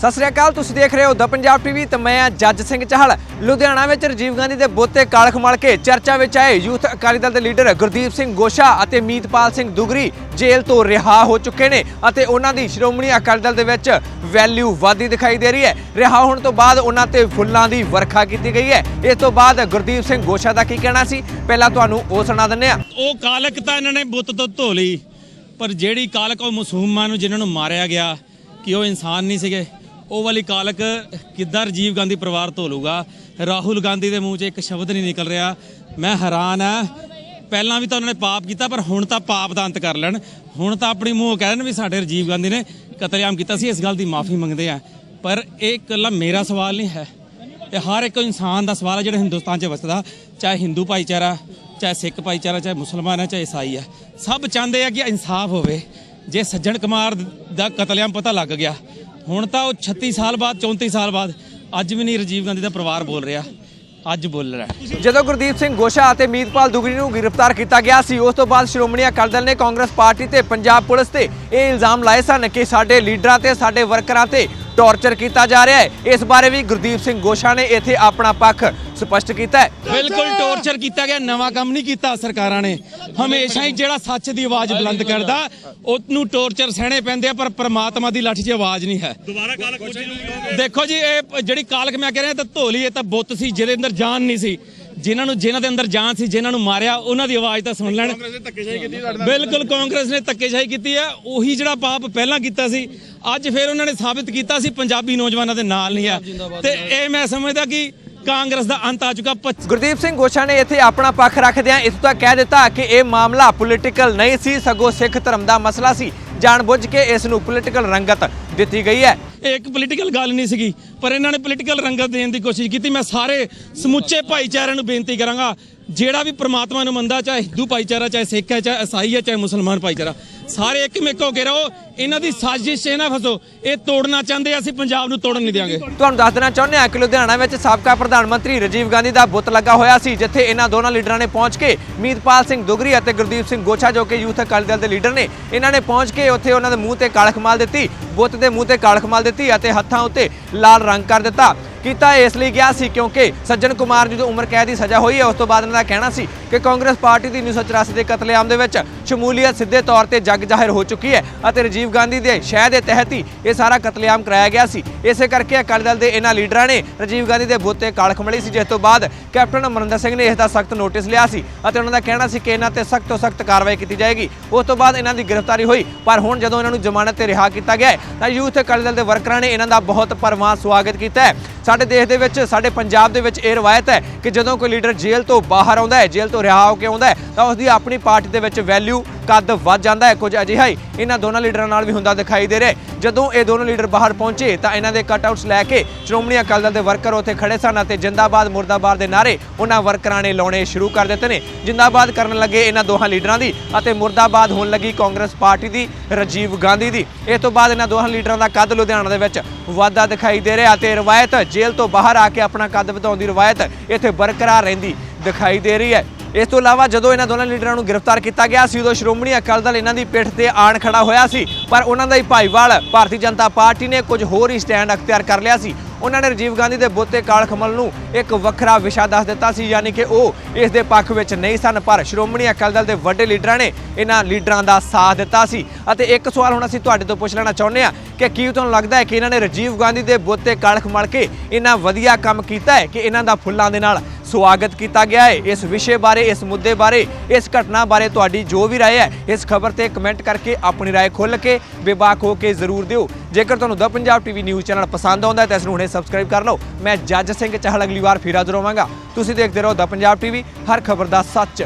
ਸਤਿ ਸ੍ਰੀ ਅਕਾਲ, ਤੁਸੀਂ ਦੇਖ ਰਹੇ ਹੋ ਦ ਪੰਜਾਬ ਟੀਵੀ ਤੇ ਮੈਂ ਆ ਜੱਜ ਸਿੰਘ ਚਾਹਲ। ਲੁਧਿਆਣਾ ਵਿੱਚ ਰਾਜੀਵ ਗਾਂਧੀ ਦੇ ਬੋਤੇ ਕਾਲਖ ਮਲ ਕੇ ਚਰਚਾ ਵਿੱਚ ਆਏ ਯੂਥ ਅਕਾਲੀ ਦਲ ਦੇ ਲੀਡਰ ਗੁਰਦੀਪ ਸਿੰਘ ਗੋਸ਼ਾ ਅਤੇ ਮੀਤਪਾਲ ਸਿੰਘ ਦੁਗਰੀ ਜੇਲ੍ਹ ਤੋਂ ਰਿਹਾ ਹੋ ਚੁੱਕੇ ਨੇ ਅਤੇ ਉਹਨਾਂ ਦੀ ਸ਼੍ਰੋਮਣੀ ਅਕਾਲੀ ਦਲ ਦੇ ਵਿੱਚ ਵੈਲਿਊ ਵਾਧੀ ਦਿਖਾਈ ਦੇ ਰਹੀ ਹੈ। ਰਿਹਾ ਹੋਣ ਤੋਂ ਬਾਅਦ ਉਹਨਾਂ ਤੇ ਫੁੱਲਾਂ ਦੀ ਵਰਖਾ ਕੀਤੀ ਗਈ ਹੈ। ਇਸ ਤੋਂ ਬਾਅਦ ਗੁਰਦੀਪ ਸਿੰਘ ਗੋਸ਼ਾ ਦਾ ਕੀ ਕਹਿਣਾ ਸੀ? ਪਹਿਲਾਂ ਤੁਹਾਨੂੰ ਉਹ ਸੁਣਾ ਦਿੰਦੇ ਆ ਉਹ ਕਾਲਕ ਤਾਂ ਇਹਨਾਂ ਨੇ ਬੁੱਤ ਤੋਂ ਧੋ ਲਈ, ਪਰ ਜਿਹੜੀ ਕਾਲਕ ਉਹ ਮਸੂਮਾਂ ਨੂੰ ਜਿਨ੍ਹਾਂ ਨੂੰ ਮਾਰਿਆ ਗਿਆ, ਕਿ ਉਹ ਇਨਸਾਨ ਨਹੀਂ ਸੀਗੇ। ਉਹ ਵਾਲੀ ਕਾਲਕ ਕਿੱਦਾਂ ਰਾਜੀਵ ਗਾਂਧੀ ਪਰਿਵਾਰ ਧੋਲੂਗਾ ਰਾਹੁਲ ਗਾਂਧੀ ਦੇ ਮੂੰਹ 'ਚ ਇੱਕ ਸ਼ਬਦ ਨਹੀਂ ਨਿਕਲ ਰਿਹਾ। ਮੈਂ ਹੈਰਾਨ ਆ। ਪਹਿਲਾਂ ਵੀ ਤਾਂ ਉਹਨਾਂ ਨੇ ਪਾਪ ਕੀਤਾ, ਪਰ ਹੁਣ ਤਾਂ ਪਾਪ ਦਾ ਅੰਤ ਕਰ ਲੈਣ। ਹੁਣ ਤਾਂ ਆਪਣੀ ਮੂੰਹ ਕਹਿ ਦੇਣ ਵੀ ਸਾਡੇ ਰਾਜੀਵ ਗਾਂਧੀ ਨੇ ਕਤਲੇਆਮ ਕੀਤਾ ਸੀ, ਇਸ ਗੱਲ ਦੀ ਮਾਫੀ ਮੰਗਦੇ ਆ। ਪਰ ਇਹ ਇਕੱਲਾ ਮੇਰਾ ਸਵਾਲ ਨਹੀਂ ਹੈ। ਇਹ ਹਰ ਇੱਕ ਇਨਸਾਨ ਦਾ ਸਵਾਲ ਹੈ ਜਿਹੜਾ ਹਿੰਦੁਸਤਾਨ 'ਚ ਵਸਦਾ। ਚਾਹੇ ਹਿੰਦੂ ਭਾਈਚਾਰਾ, ਚਾਹੇ ਸਿੱਖ ਭਾਈਚਾਰਾ, ਚਾਹੇ ਮੁਸਲਮਾਨ ਹੈ ਚਾਹੇ ਈਸਾਈ ਹੈ ਸਭ ਚਾਹੁੰਦੇ ਆ ਕਿ ਇਨਸਾਫ ਹੋਵੇ। ਜੇ ਸੱਜਣ ਕੁਮਾਰ ਦਾ ਕਤਲੇਆਮ ਪਤਾ ਲੱਗ ਗਿਆ ਹੁਣ ਤਾਂ ਉਹ 36 ਸਾਲ ਬਾਅਦ 34 ਸਾਲ ਬਾਅਦ, ਅੱਜ ਵੀ ਨਹੀਂ ਰਾਜੀਵ ਗਾਂਧੀ ਦਾ ਪਰਿਵਾਰ ਬੋਲ ਰਿਹਾ। ਅੱਜ ਬੋਲ ਰਿਹਾ ਜਦੋਂ ਗੁਰਦੀਪ ਸਿੰਘ ਗੋਸ਼ਾ ਅਤੇ ਮੀਤਪਾਲ ਦੁਗਰੀ ਨੂੰ ਗ੍ਰਿਫਤਾਰ ਕੀਤਾ ਗਿਆ ਸੀ, ਉਸ ਤੋਂ ਬਾਅਦ ਸ਼੍ਰੋਮਣੀ ਅਕਾਲੀ ਦਲ ਨੇ ਕਾਂਗਰਸ ਪਾਰਟੀ ਤੇ ਪੰਜਾਬ ਪੁਲਿਸ ਤੇ ਇਹ ਇਲਜ਼ਾਮ ਲਾਏ ਸਨ ਕਿ ਸਾਡੇ ਲੀਡਰਾਂ ਤੇ, ਸਾਡੇ ਵਰਕਰਾਂ ਤੇ ਟੌਰਚਰ ਕੀਤਾ ਜਾ ਰਿਹਾ ਹੈ। ਇਸ ਬਾਰੇ ਵੀ ਗੁਰਦੀਪ ਸਿੰਘ ਗੋਸ਼ਾ ਨੇ ਇੱਥੇ ਆਪਣਾ ਪੱਖ ਸਪਸ਼ਟ ਕੀਤਾ ਹੈ। ਬਿਲਕੁਲ ਟੌਰਚਰ ਕੀਤਾ ਗਿਆ ਨਵਾਂ ਕੰਮ ਨਹੀਂ ਕੀਤਾ ਸਰਕਾਰਾਂ ਨੇ। ਹਮੇਸ਼ਾ ਹੀ ਜਿਹੜਾ ਸੱਚ ਦੀ ਆਵਾਜ਼ ਬੁਲੰਦ ਕਰਦਾ ਉਹਨੂੰ ਟੌਰਚਰ ਸਹਿਣੇ ਪੈਂਦੇ ਆ ਪਰ ਪ੍ਰਮਾਤਮਾ ਦੀ ਲਾਠੀ 'ਚ ਆਵਾਜ਼ ਨਹੀਂ ਹੈ। ਦੁਬਾਰਾ ਕਾਲ ਕੁਝ ਦੇਖੋ ਜੀ ਇਹ ਜਿਹੜੀ ਕਾਲਕ ਮੈਂ ਕਹਿ ਰਿਹਾ ਤਾਂ ਧੋਲੀ ਇਹ ਤਾਂ ਬੁੱਤ ਸੀ ਜਿਹਦੇ ਅੰਦਰ ਜਾਨ ਨਹੀਂ ਸੀ। ਜਿਨ੍ਹਾਂ ਨੂੰ ਜਿਨ੍ਹਾਂ ਦੇ ਅੰਦਰ ਜਾਨ ਸੀ ਜਿਨ੍ਹਾਂ ਨੂੰ ਮਾਰਿਆ ਉਹਨਾਂ ਦੀ ਆਵਾਜ਼ ਤਾਂ ਸੁਣ ਲੈਣ। ਬਿਲਕੁਲ ਕਾਂਗਰਸ ਨੇ ਧੱਕੇਸ਼ਾਹੀ ਕੀਤੀ ਹੈ। ਉਹੀ ਜਿਹੜਾ ਪਾਪ ਪਹਿਲਾਂ ਕੀਤਾ ਸੀ ਅੱਜ ਫਿਰ ਉਹਨਾਂ ਨੇ ਸਾਬਿਤ ਕੀਤਾ ਸੀ ਪੰਜਾਬੀ ਨੌਜਵਾਨਾਂ ਦੇ ਨਾਲ ਨਹੀਂ ਆ ਤੇ ਇਹ ਮੈਂ ਸਮਝਦਾ ਕਿ ਕਾਂਗਰਸ ਦਾ ਅੰਤ ਆ ਚੁੱਕਾ। ਗੁਰਦੀਪ ਸਿੰਘ ਗੋਸ਼ਾ ਨੇ ਇੱਥੇ ਆਪਣਾ ਪੱਖ ਰੱਖਦਿਆਂ ਇਸ ਤੱਕ ਕਹਿ ਦਿੱਤਾ ਕਿ ਇਹ ਮਾਮਲਾ ਪੋਲੀਟੀਕਲ ਨਹੀਂ ਸੀ ਸਗੋਂ ਸਿੱਖ ਧਰਮ ਦਾ ਮਸਲਾ ਸੀ। ਜਾਣਬੁੱਝ ਕੇ ਇਸ ਨੂੰ ਪੋਲੀਟੀਕਲ ਰੰਗਤ ਦਿੱਤੀ ਗਈ ਹੈ। ਇਹ ਇੱਕ ਪੋਲੀਟੀਕਲ ਗੱਲ ਨਹੀਂ ਸੀਗੀ, ਪਰ ਇਹਨਾਂ ਨੇ ਪੋਲੀਟੀਕਲ ਰੰਗਤ ਦੇਣ ਦੀ ਕੋਸ਼ਿਸ਼ ਕੀਤੀ। ਮੈਂ ਸਾਰੇ ਸਮੁੱਚੇ ਭਾਈਚਾਰਿਆਂ ਨੂੰ ਬੇਨਤੀ ਕਰਾਂਗਾ ਜਿਹੜਾ ਵੀ ਪ੍ਰਮਾਤਮਾ ਨੂੰ ਮੰਨਦਾ, ਚਾਹੇ ਹਿੰਦੂ ਭਾਈਚਾਰਾ, ਚਾਹੇ ਸਿੱਖ ਹੈ, ਚਾਹੇ ਈਸਾਈ ਹੈ, ਚਾਹੇ ਮੁਸਲਮਾਨ ਭਾਈਚਾਰਾ, ਸਾਰੇ ਇੱਕ ਮਿੱਕ ਹੋ ਕੇ ਰਹੋ, ਇਹਨਾਂ ਦੀ ਸਾਜ਼ਿਸ਼ 'ਚ ਨਾ ਫਸੋ, ਇਹ ਤੋੜਨਾ ਚਾਹੁੰਦੇ ਅਸੀਂ ਪੰਜਾਬ ਨੂੰ ਤੋੜਨ ਨਹੀਂ ਦਿਆਂਗੇ। ਤੁਹਾਨੂੰ ਦੱਸ ਦੇਣਾ ਚਾਹੁੰਦੇ ਹਾਂ ਕਿ ਲੁਧਿਆਣਾ ਵਿੱਚ ਸਾਬਕਾ ਪ੍ਰਧਾਨ ਮੰਤਰੀ ਰਾਜੀਵ ਗਾਂਧੀ ਦਾ ਬੁੱਤ ਲੱਗਾ ਹੋਇਆ ਸੀ, ਜਿੱਥੇ ਇਹਨਾਂ ਦੋਨਾਂ ਲੀਡਰਾਂ ਨੇ ਪਹੁੰਚ ਕੇ ਮੀਤਪਾਲ ਸਿੰਘ ਦੁਗਰੀ ਅਤੇ ਗੁਰਦੀਪ ਸਿੰਘ ਗੋਛਾ, ਜੋ ਕਿ ਯੂਥ ਅਕਾਲੀ ਦਲ ਦੇ ਲੀਡਰ ਨੇ, ਇਹਨਾਂ ਨੇ ਪਹੁੰਚ ਕੇ ਉੱਥੇ ਉਹਨਾਂ ਦੇ ਮੂੰਹ ਤੇ ਕਾਲਖ ਮਾਲ ਦਿੱਤੀ, ਬੁੱਤ ਦੇ ਮੂੰਹ ਤੇ ਕਾਲਖ ਮਾਲ ਦਿੱਤੀ ਅਤੇ ਹੱਥਾਂ ਉੱਤੇ ਲਾਲ ਰੰਗ ਕਰ ਦਿੱਤਾ। ਕੀਤਾ ਇਸ ਲਈ ਗਿਆ ਸੀ ਕਿਉਂਕਿ ਸੱਜਣ ਕੁਮਾਰ ਜਦੋਂ ਉਮਰ ਕੈਦ ਦੀ ਸਜ਼ਾ ਹੋਈ ਹੈ, ਉਸ ਤੋਂ ਬਾਅਦ ਇਹਨਾਂ ਦਾ ਕਹਿਣਾ ਸੀ ਕਿ ਕਾਂਗਰਸ ਪਾਰਟੀ ਦੀ 1984 ਦੇ ਕਤਲੇਆਮ ਦੇ ਵਿੱਚ ਸ਼ਮੂਲੀਅਤ ਸਿੱਧੇ ਤੌਰ ਤੇ ਜੱਗ ਜ਼ਾਹਿਰ ਹੋ ਚੁੱਕੀ ਹੈ ਅਤੇ ਰਾਜੀਵ ਗਾਂਧੀ ਦੇ ਸ਼ਹਿ ਦੇ ਤਹਿਤ ਹੀ ਇਹ ਸਾਰਾ ਕਤਲੇਆਮ ਕਰਾਇਆ ਗਿਆ ਸੀ। ਇਸੇ ਕਰਕੇ ਅਕਾਲੀ ਦਲ ਦੇ ਇਹਨਾਂ ਲੀਡਰਾਂ ਨੇ ਰਾਜੀਵ ਗਾਂਧੀ ਦੇ ਬੁੱਤ ਬੁੱਤੇ ਕਾਲਖ ਮਲੀ ਸੀ, ਜਿਸ ਤੋਂ ਬਾਅਦ ਕੈਪਟਨ ਅਮਰਿੰਦਰ ਸਿੰਘ ਨੇ ਇਸ ਦਾ ਸਖਤ ਨੋਟਿਸ ਲਿਆ ਸੀ ਅਤੇ ਉਹਨਾਂ ਦਾ ਕਹਿਣਾ ਸੀ ਕਿ ਇਹਨਾਂ ਤੇ ਸਖਤ ਤੋਂ ਸਖਤ ਕਾਰਵਾਈ ਕੀਤੀ ਜਾਏਗੀ। ਉਸ ਤੋਂ ਬਾਅਦ ਇਹਨਾਂ ਦੀ ਗ੍ਰਿਫਤਾਰੀ ਹੋਈ, ਪਰ ਹੁਣ ਜਦੋਂ ਇਹਨਾਂ ਨੂੰ ਜ਼ਮਾਨਤ ਤੇ ਰਿਹਾ ਕੀਤਾ ਗਿਆ ਤਾਂ ਯੂਥ ਅਕਾਲੀ ਦਲ ਦੇ ਵਰਕਰਾਂ ਨੇ ਇਹਨਾਂ ਦਾ ਬਹੁਤ ਪਰਮਾਨ ਸਵਾਗਤ ਕੀਤਾ ਹੈ। ਸਾਡੇ ਦੇਸ਼ ਦੇ ਵਿੱਚ, ਸਾਡੇ ਪੰਜਾਬ ਦੇ ਵਿੱਚ ਇਹ ਰਵਾਇਤ ਹੈ ਕਿ ਜਦੋਂ ਕੋਈ ਲੀਡਰ ਜੇਲ੍ਹ ਤੋਂ ਬਾਹਰ ਆਉਂਦਾ ਹੈ, ਜੇਲ੍ਹ ਤੋਂ ਰਿਹਾ ਹੋ ਕੇ ਆਉਂਦਾ ਹੈ, ਤਾਂ ਉਸ ਦੀ ਆਪਣੀ ਪਾਰਟੀ ਦੇ ਵਿੱਚ ਵੈਲਿਊ ਕੱਦ ਵੱਧ ਜਾਂਦਾ ਹੈ। ਕੁਝ ਅਜਿਹਾ ਹੀ ਇਹਨਾਂ ਦੋਨਾਂ ਲੀਡਰਾਂ ਨਾਲ ਵੀ ਹੁੰਦਾ ਦਿਖਾਈ ਦੇ ਰਿਹਾ ਜਦੋਂ ਇਹ ਦੋਨੋਂ ਲੀਡਰ ਬਾਹਰ ਪਹੁੰਚੇ ਤਾਂ ਇਹਨਾਂ ਦੇ ਕਟਆਊਟਸ ਲੈ ਕੇ ਸ਼੍ਰੋਮਣੀ ਅਕਾਲੀ ਦਲ ਦੇ ਵਰਕਰ ਉੱਥੇ ਖੜੇ ਸਨ ਅਤੇ ਜਿੰਦਾਬਾਦ ਮੁਰਦਾਬਾਦ ਦੇ ਨਾਰੇ ਉਹਨਾਂ ਵਰਕਰਾਂ ਨੇ ਲਾਉਣੇ ਸ਼ੁਰੂ ਕਰ ਦਿੱਤੇ ਨੇ। ਜਿੰਦਾਬਾਦ ਕਰਨ ਲੱਗੇ ਇਹਨਾਂ ਦੋਹਾਂ ਲੀਡਰਾਂ ਦੀ ਅਤੇ ਮੁਰਦਾਬਾਦ ਹੋਣ ਲੱਗੀ ਕਾਂਗਰਸ ਪਾਰਟੀ ਦੀ, ਰਾਜੀਵ ਗਾਂਧੀ ਦੀ। ਇਸ ਤੋਂ ਬਾਅਦ ਇਹਨਾਂ ਦੋਹਾਂ ਲੀਡਰਾਂ ਦਾ ਕੱਦ ਲੁਧਿਆਣਾ ਦੇ ਵਿੱਚ ਵਾਧਾ ਦਿਖਾਈ ਦੇ ਰਿਹਾ ਤੇ ਰਵਾਇਤ ਜੇਲ੍ਹ ਤੋਂ ਬਾਹਰ ਆ ਕੇ ਆਪਣਾ ਕੱਦ ਵਧਾਉਣ ਦੀ ਰਵਾਇਤ ਇੱਥੇ ਬਰਕਰਾਰ ਰਹਿੰਦੀ ਦਿਖਾਈ ਦੇ ਰਹੀ ਹੈ। ਇਸ ਤੋਂ ਇਲਾਵਾ ਜਦੋਂ ਇਹਨਾਂ ਦੋਨਾਂ ਲੀਡਰਾਂ ਨੂੰ ਗ੍ਰਿਫਤਾਰ ਕੀਤਾ ਗਿਆ ਸੀ, ਉਦੋਂ ਸ਼੍ਰੋਮਣੀ ਅਕਾਲੀ ਦਲ ਇਹਨਾਂ ਦੀ ਪਿੱਠ ਤੇ ਆਣ ਖੜਾ ਹੋਇਆ ਸੀ। ਪਰ ਉਹਨਾਂ ਦਾ ਹੀ ਭਾਈਵਾਲ ਭਾਰਤੀ ਜਨਤਾ ਪਾਰਟੀ ਨੇ ਕੁਝ ਹੋਰ ਹੀ ਸਟੈਂਡ ਅਖਤਿਆਰ ਕਰ ਲਿਆ ਸੀ। ਉਹਨਾਂ ਨੇ ਰਾਜੀਵ ਗਾਂਧੀ ਦੇ ਬੁੱਤੇ ਕਾਲ ਖਮਲ ਨੂੰ ਇੱਕ ਵੱਖਰਾ ਵਿਸ਼ਾ ਦੱਸ ਦਿੱਤਾ ਸੀ, ਯਾਨੀ ਕਿ ਉਹ ਇਸ ਦੇ ਪੱਖ ਵਿੱਚ ਨਹੀਂ ਸਨ, ਪਰ ਸ਼੍ਰੋਮਣੀ ਅਕਾਲੀ ਦਲ ਦੇ ਵੱਡੇ ਲੀਡਰਾਂ ਨੇ ਇਹਨਾਂ ਲੀਡਰਾਂ ਦਾ ਸਾਥ ਦਿੱਤਾ ਸੀ। ਅਤੇ ਇੱਕ ਸਵਾਲ ਹੁਣ ਅਸੀਂ ਤੁਹਾਡੇ ਤੋਂ ਪੁੱਛ ਲੈਣਾ ਚਾਹੁੰਦੇ ਹਾਂ ਕਿ ਕੀ ਤੁਹਾਨੂੰ ਲੱਗਦਾ ਹੈ ਕਿ ਇਹਨਾਂ ਨੇ ਰਾਜੀਵ ਗਾਂਧੀ ਦੇ ਬੁੱਤੇ ਕਾਲ ਖਮਲ ਕੇ ਇਹਨਾਂ ਵਧੀਆ ਕੰਮ ਕੀਤਾ ਹੈ ਕਿ ਇਹਨਾਂ ਦਾ ਫੁੱਲਾਂ ਦੇ ਨਾਲ ਸਵਾਗਤ ਕੀਤਾ ਗਿਆ ਹੈ ਇਸ ਵਿਸ਼ੇ ਬਾਰੇ ਇਸ ਮੁੱਦੇ ਬਾਰੇ ਇਸ ਘਟਨਾ ਬਾਰੇ ਤੁਹਾਡੀ ਜੋ ਵੀ رائے ਹੈ ਇਸ ਖਬਰ ਤੇ ਕਮੈਂਟ ਕਰਕੇ ਆਪਣੀ رائے ਖੁੱਲ੍ਹ ਕੇ ਬੇਬਾਕ ਹੋ ਕੇ ਜ਼ਰੂਰ ਦਿਓ ਜੇਕਰ ਤੁਹਾਨੂੰ the Punjab TV news channel ਪਸੰਦ ਆਉਂਦਾ ਹੈ ਤਾਂ ਇਸ ਨੂੰ ਹੁਣੇ ਸਬਸਕ੍ਰਾਈਬ ਕਰ ਲਓ ਮੈਂ ਜੱਜ ਸਿੰਘ ਚਾਹਲ ਅਗਲੀ ਵਾਰ ਫਿਰ ਹਾਜ਼ਰ ਹੋਵਾਂਗਾ ਤੁਸੀਂ ਦੇਖਦੇ ਰਹੋ ਦ ਪੰਜਾਬ ਟੀਵੀ ਹਰ ਖਬਰ ਦਾ ਸੱਚ